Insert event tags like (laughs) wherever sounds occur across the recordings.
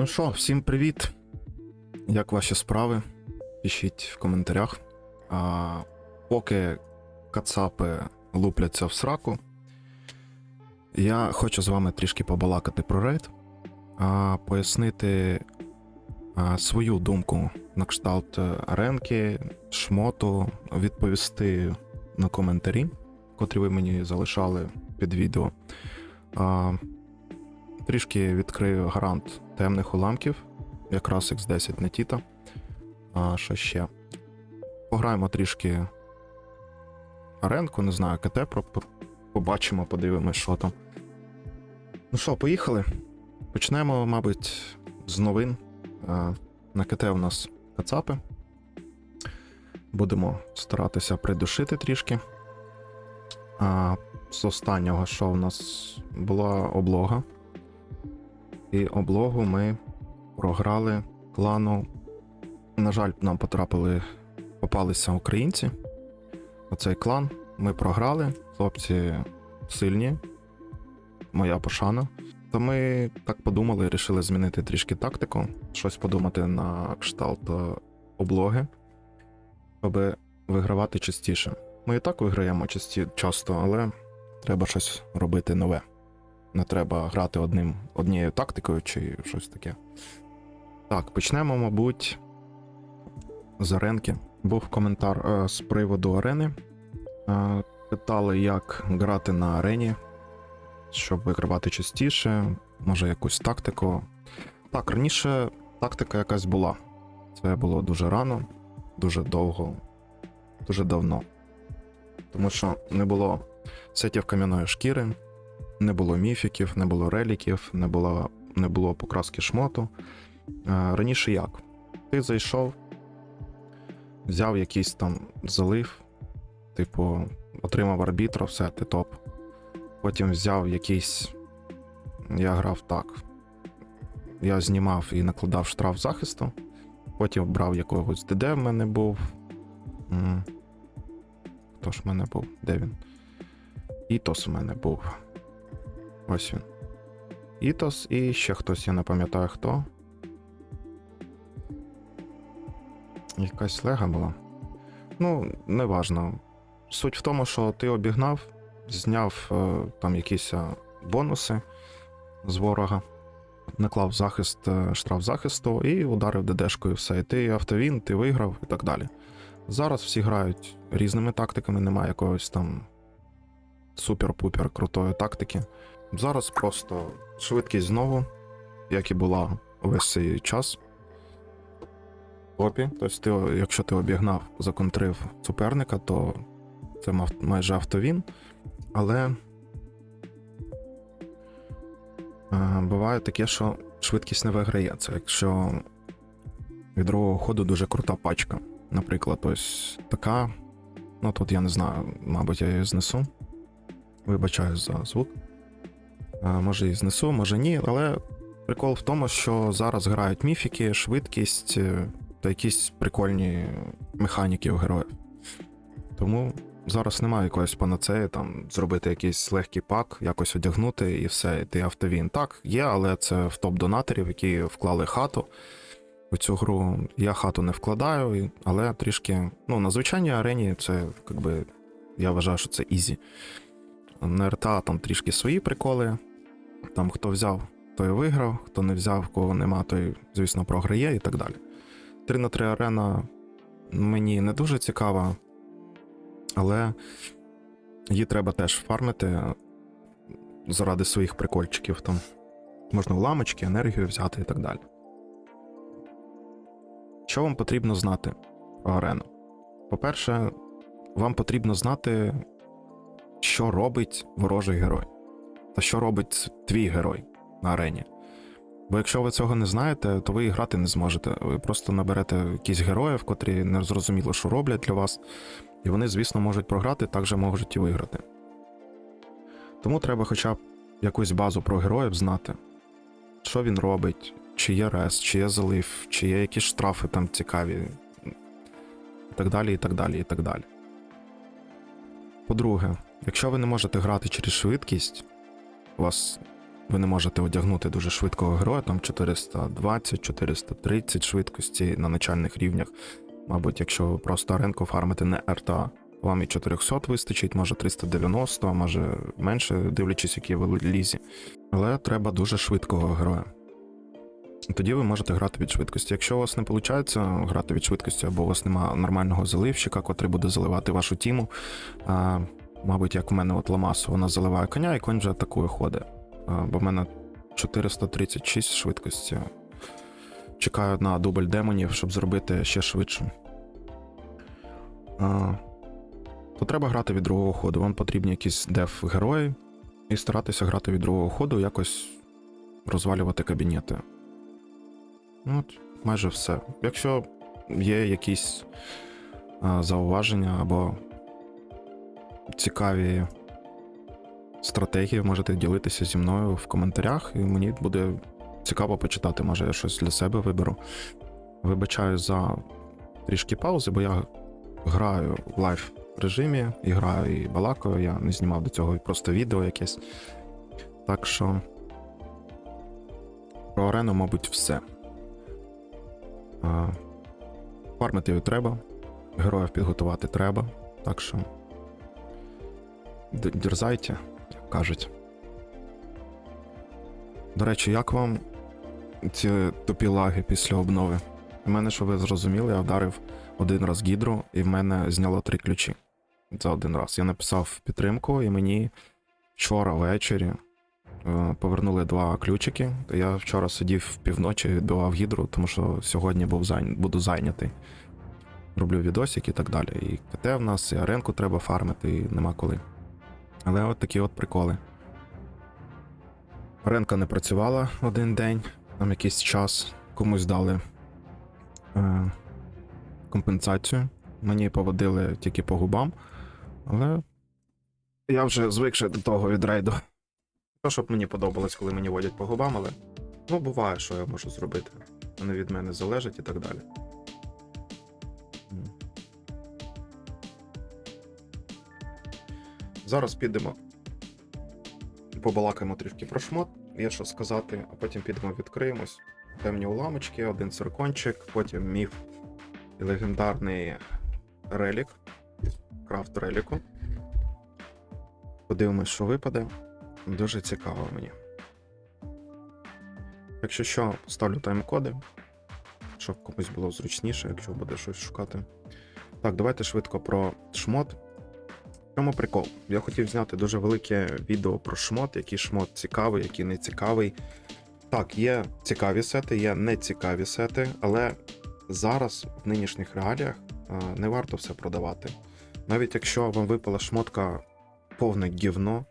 Ну що, всім привіт. Як ваші справи? Пишіть в коментарях. А, поки кацапи лупляться в сраку, я хочу з вами трішки побалакати про рейд, а, пояснити а, свою думку на кшталт аренки, шмоту, відповісти на коментарі, котрі ви мені залишали під відео. А, Трішки відкрию гарант темних уламків, якраз X10 не Тіта. А що ще? Пограємо трішки аренку, не знаю, КТ, побачимо, подивимось, що там. Ну що, поїхали? Почнемо, мабуть, з новин. На КТ у нас кацапи. Будемо старатися придушити трішки. А з останнього, що в нас була облога. І облогу ми програли клану. На жаль, нам потрапили, попалися українці. Оцей клан ми програли. Хлопці сильні. Моя пошана. То ми так подумали, вирішили змінити трішки тактику, щось подумати на кшталт е, облоги, щоб вигравати частіше. Ми і так виграємо часто, але треба щось робити нове не треба грати одним, однією тактикою чи щось таке. Так, почнемо, мабуть, з аренки. Був коментар е, з приводу арени. Е, питали, як грати на арені, щоб вигравати частіше, може якусь тактику. Так, раніше тактика якась була. Це було дуже рано, дуже довго, дуже давно. Тому що не було сетів кам'яної шкіри, не було міфіків, не було реліків, не було, не було покраски шмоту. Е, Раніше як? Ти зайшов, взяв якийсь там залив, типу, отримав арбітра, все, ти топ. Потім взяв якийсь. Я грав так. Я знімав і накладав штраф захисту. Потім брав якогось ДД в мене був. Хто ж в мене був? Де він? Ітос в мене був. Ось він. Ітос і ще хтось, я не пам'ятаю хто. Якась лега була. Ну, неважно. Суть в тому, що ти обігнав, зняв е, там якісь е, бонуси з ворога, наклав захист, е, штраф захисту і ударив ДДшкою все. І ти автовін, ти виграв і так далі. Зараз всі грають різними тактиками, немає якогось там супер-пупер крутої тактики. Зараз просто швидкість знову, як і була увесь цей час. Топі. Тобто, ти, якщо ти обігнав, законтрив суперника, то це мав майже автовін. Але е, буває таке, що швидкість не виграє. Це якщо від другого ходу дуже крута пачка. Наприклад, ось така. Ну тут я не знаю, мабуть, я її знесу. Вибачаю за звук. Е, Може і знесу, може ні, але прикол в тому, що зараз грають міфіки, швидкість е, та якісь прикольні механіки у героїв. Тому зараз немає якоїсь панацеї, там зробити якийсь легкий пак, якось одягнути і все, і ти автовін. Так, є, але це в топ донаторів, які вклали хату. У цю гру я хату не вкладаю, але трішки. Ну, на звичайній арені це, якби, я вважаю, що це ізі. На РТА там трішки свої приколи. Там хто взяв, той виграв, хто не взяв, кого нема, той, звісно, програє і так далі. 3 на 3 арена мені не дуже цікава, але її треба теж фармити заради своїх прикольчиків. Там можна уламочки, енергію взяти і так далі. Що вам потрібно знати про арену? По-перше, вам потрібно знати, що робить ворожий герой, та що робить твій герой на арені. Бо якщо ви цього не знаєте, то ви і грати не зможете. Ви просто наберете якісь героїв, котрі не зрозуміло, що роблять для вас, і вони, звісно, можуть програти, так же можуть і виграти. Тому треба хоча б якусь базу про героїв знати, що він робить, чи є рес, чи є залив, чи є якісь штрафи там цікаві, і так далі, і так далі, і так далі. По-друге, якщо ви не можете грати через швидкість, вас ви не можете одягнути дуже швидкого героя, там 420, 430 швидкості на начальних рівнях. Мабуть, якщо ви просто аренку фармите не РТА, вам і 400 вистачить, може 390, а може менше, дивлячись, які ви лізі. Але треба дуже швидкого героя. Тоді ви можете грати від швидкості. Якщо у вас не виходить грати від швидкості, або у вас немає нормального заливщика, котрий буде заливати вашу тіму, мабуть, як в мене от Ламасу, вона заливає коня, і конь вже атакує ходить. Бо в мене 436 швидкості. Чекаю на дубль демонів, щоб зробити ще швидше. То треба грати від другого ходу. Вам потрібні якісь деф герої, і старатися грати від другого ходу, якось розвалювати кабінети. Ну, от, майже все. Якщо є якісь зауваження або цікаві стратегії, можете ділитися зі мною в коментарях, і мені буде цікаво почитати. Може, я щось для себе виберу. Вибачаю за трішки паузи, бо я граю в лайв режимі, і граю і балакаю. Я не знімав до цього просто відео якесь. Так що про арену, мабуть, все. Фармити її треба, героїв підготувати треба, так що дерзайте, як кажуть. До речі, як вам ці тупі лаги після обнови? У мене, щоб ви зрозуміли, я вдарив один раз гідру, і в мене зняло три ключі за один раз. Я написав підтримку, і мені вчора ввечері е, повернули два ключики. Я вчора сидів в півночі, відбивав гідру, тому що сьогодні був зайня... буду зайнятий. Роблю відосик і так далі. І КТ в нас, і аренку треба фармити, і нема коли. Але от такі от приколи. Аренка не працювала один день, там якийсь час комусь дали е, компенсацію. Мені поводили тільки по губам, але я вже звикши до того від рейду. То, щоб мені подобалось, коли мені водять по губам, але ну, буває, що я можу зробити. Вони від мене залежать і так далі. Зараз підемо. Побалакаємо трішки про шмот, є що сказати, а потім підемо відкриємось. Темні уламочки, один циркончик, потім міф і легендарний релік. Крафт реліку. Подивимось, що випаде. Дуже цікаво мені. Якщо що, поставлю тайм-коди, щоб комусь було зручніше, якщо буде щось шукати. Так, давайте швидко про шмот. Чому прикол? Я хотів зняти дуже велике відео про шмот, який шмот цікавий, який не цікавий. Так, є цікаві сети, є нецікаві сети, але зараз в нинішніх реаліях е, не варто все продавати. Навіть якщо вам випала шмотка повне гівно,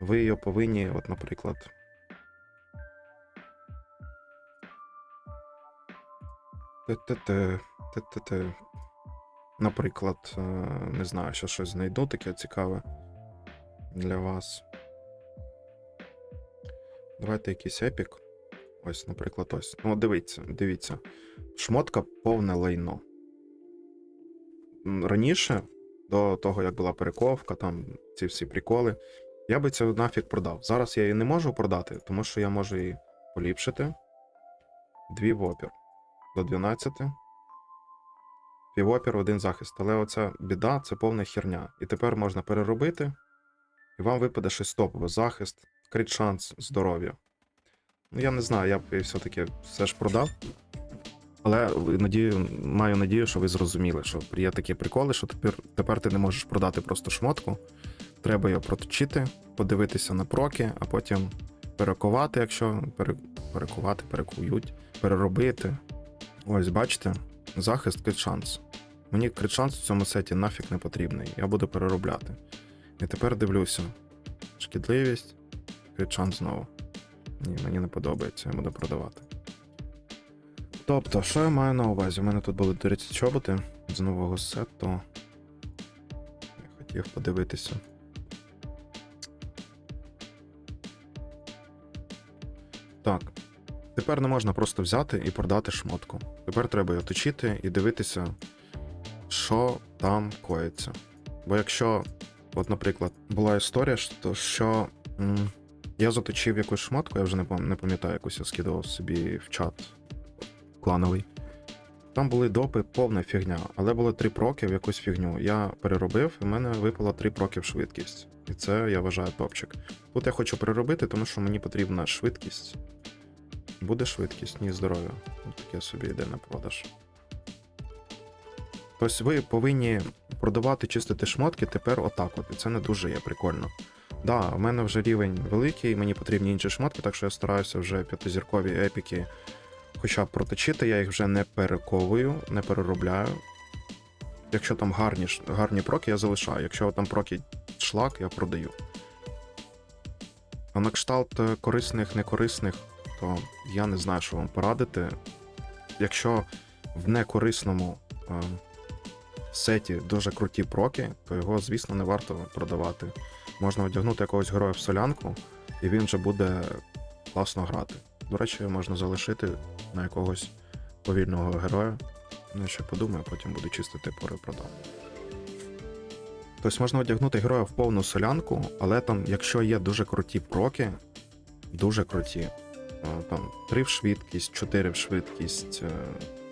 ви її повинні, от, наприклад. Те-те-те, те-те-те. Наприклад, е, не знаю, що щось знайду таке цікаве для вас. Давайте якийсь епік. Ось, наприклад, ось. Ну, дивіться, дивіться. Шмотка повне лайно. Раніше, до того, як була перековка, там ці всі приколи, я би це нафіг продав. Зараз я її не можу продати, тому що я можу її поліпшити. Дві в опір. До 12. Півопір, один захист. Але оця біда це повна херня. І тепер можна переробити, і вам випаде щось топове. Захист, крит шанс, здоров'я. Ну, я не знаю, я б все-таки все ж продав. Але надію, маю надію, що ви зрозуміли, що є такі приколи, що тепер, тепер ти не можеш продати просто шмотку. Треба її проточити, подивитися на проки, а потім перекувати, якщо пере, перекувати, перекують, переробити. Ось, бачите, захист крит шанс. Мені крит шанс в цьому сеті нафіг не потрібний, я буду переробляти. І тепер дивлюся. Шкідливість, крит шанс знову. Ні, мені не подобається, я буду продавати. Тобто, що я маю на увазі? У мене тут були 30 чоботи з нового сету. Я хотів подивитися. Тепер не можна просто взяти і продати шмотку. Тепер треба її точити і дивитися, що там коїться. Бо якщо, от, наприклад, була історія, що- що м, Я заточив якусь шмотку, я вже не, не пам'ятаю, якусь я скидував собі в чат клановий. Там були допи, повна фігня, але було три проки в якусь фігню. Я переробив, і в мене випало три проки в швидкість. І це я вважаю топчик. Тут я хочу переробити, тому що мені потрібна швидкість. Буде швидкість, ні здоров'я. Таке собі йде на продаж. Тобто ви повинні продавати, чистити шмотки тепер отак от. І це не дуже є прикольно. Да, в мене вже рівень великий, мені потрібні інші шмотки, так що я стараюся вже п'ятизіркові епіки хоча б проточити, я їх вже не перековую, не переробляю. Якщо там гарні, гарні проки, я залишаю. Якщо там проки шлак, я продаю. А на кшталт е, корисних, некорисних, то я не знаю, що вам порадити. Якщо в некорисному е, сеті дуже круті проки, то його, звісно, не варто продавати. Можна одягнути якогось героя в солянку, і він вже буде класно грати. До речі, можна залишити на якогось повільного героя. Ну, ще подумаю, потім буду чистити перепродам. Тобто можна одягнути героя в повну солянку, але там, якщо є дуже круті проки, дуже круті, там 3 в швидкість, 4 в швидкість, е,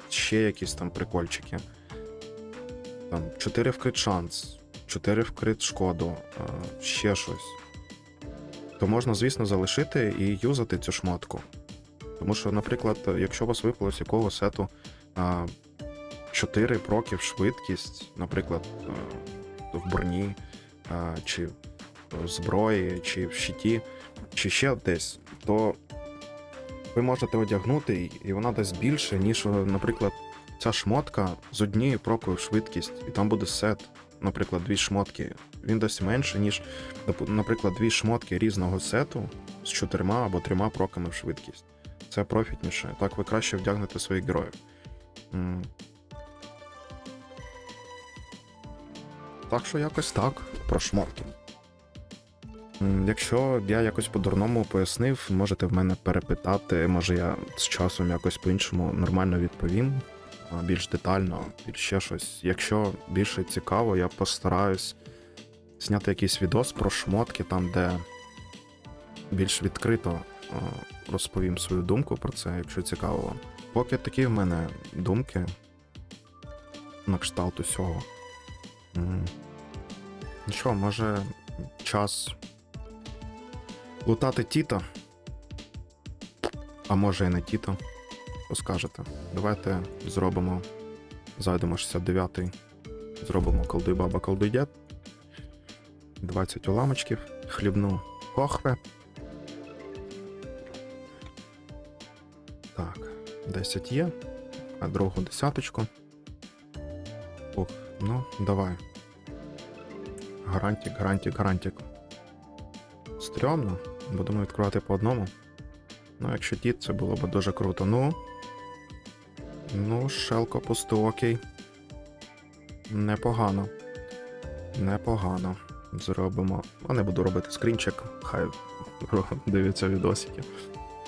ще якісь там прикольчики. Там 4 в крит шанс, 4 в крит шкоду, е, ще щось. То можна, звісно, залишити і юзати цю шмотку. Тому що, наприклад, якщо у вас випало з якого сету 4 проки швидкість, наприклад, в броні, чи в зброї, чи в щиті, чи ще десь, то ви можете одягнути і- вона дасть більше, ніж, наприклад, ця шмотка з однією прокою швидкість, і там буде сет, наприклад, дві шмотки. Він дасть менше, ніж, наприклад, дві шмотки різного сету з чотирма або трьома проками в швидкість. Це профітніше. Так ви краще вдягнете своїх героїв. Так що якось так, про шмотки. Якщо я якось по-дурному пояснив, можете в мене перепитати, може я з часом якось по-іншому нормально відповім, більш детально, більш ще щось. Якщо більше цікаво, я постараюсь зняти якийсь відос про шмотки, там, де більш відкрито розповім свою думку про це, якщо цікаво вам. Поки такі в мене думки на кшталт усього. Ну що, може, час лутати Тіто? А може і не Тіто. Скажете? Давайте зробимо. Зайдемо 69-й. Зробимо колдуй баба колдуй дід. 20 уламочків. Хлібну кохве. Так, 10 є. А другу десяточку. Ух, ну, давай. Гарантик, гарантик, гарантик. Стрьомно. Будемо відкривати по одному. Ну, якщо тіт, це було б дуже круто. Ну. Ну, шелко пусто, окей. Непогано. Непогано. Зробимо. А не буду робити скрінчик, хай (laughs) дивляться відосики.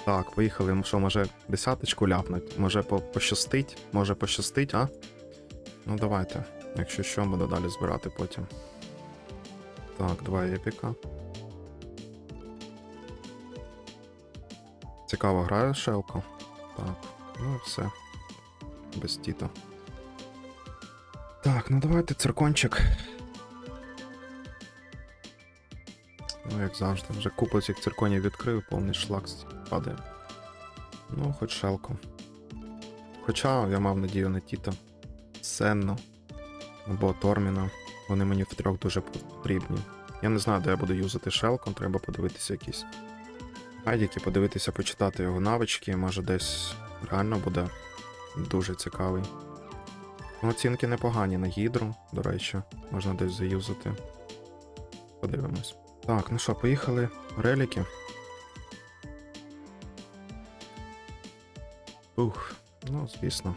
Так, поїхали. Ну що, може десяточку ляпнуть? Може по- пощастить? Може пощастить, а? Ну давайте. Якщо що, буду далі збирати потім. Так, два епіка. Цікаво грає шелко. Так, ну і все. Без тіта. Так, ну давайте циркончик. Ну, як завжди, вже купу цих цирконів відкрив, повний шлак падає. Ну, хоч шелко. Хоча я мав надію на Тіта, Сенно або Торміна. Вони мені втрьох дуже потрібні. Я не знаю, де я буду юзати шелком, треба подивитися якісь гайдики, подивитися, почитати його навички, може десь реально буде дуже цікавий. Ну, оцінки непогані на гідру, до речі, можна десь заюзати. Подивимось. Так, ну що, поїхали. Реліки. Ух, ну, звісно.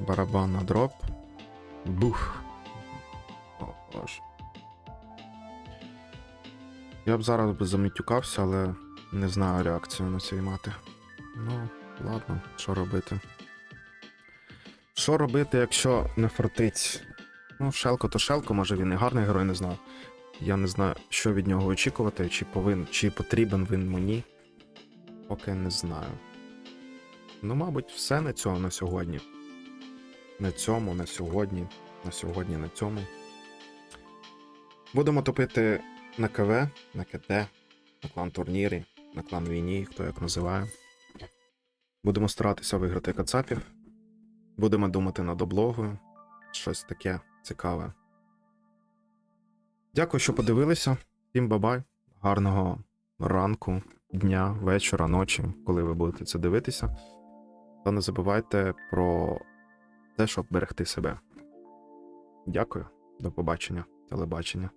Барабан на дроп. Бух. Я б зараз би замітюкався, але не знаю реакцію на цій мати. Ну, ладно, що робити. Що робити, якщо не фортить? Ну, шелко то шелко, може він і гарний герой, не знаю. Я не знаю, що від нього очікувати, чи повин, чи потрібен він мені. Поки не знаю. Ну, мабуть, все на цьому на сьогодні. На цьому, на сьогодні, на сьогодні, на цьому. Будемо топити на КВ, на КТ, на клан турнірі, на клан війні, хто як називає. Будемо старатися виграти кацапів. Будемо думати над облогою. Щось таке цікаве. Дякую, що подивилися. Всім бабай. Гарного ранку, дня, вечора, ночі, коли ви будете це дивитися. Та не забувайте про те, щоб берегти себе. Дякую, до побачення, телебачення.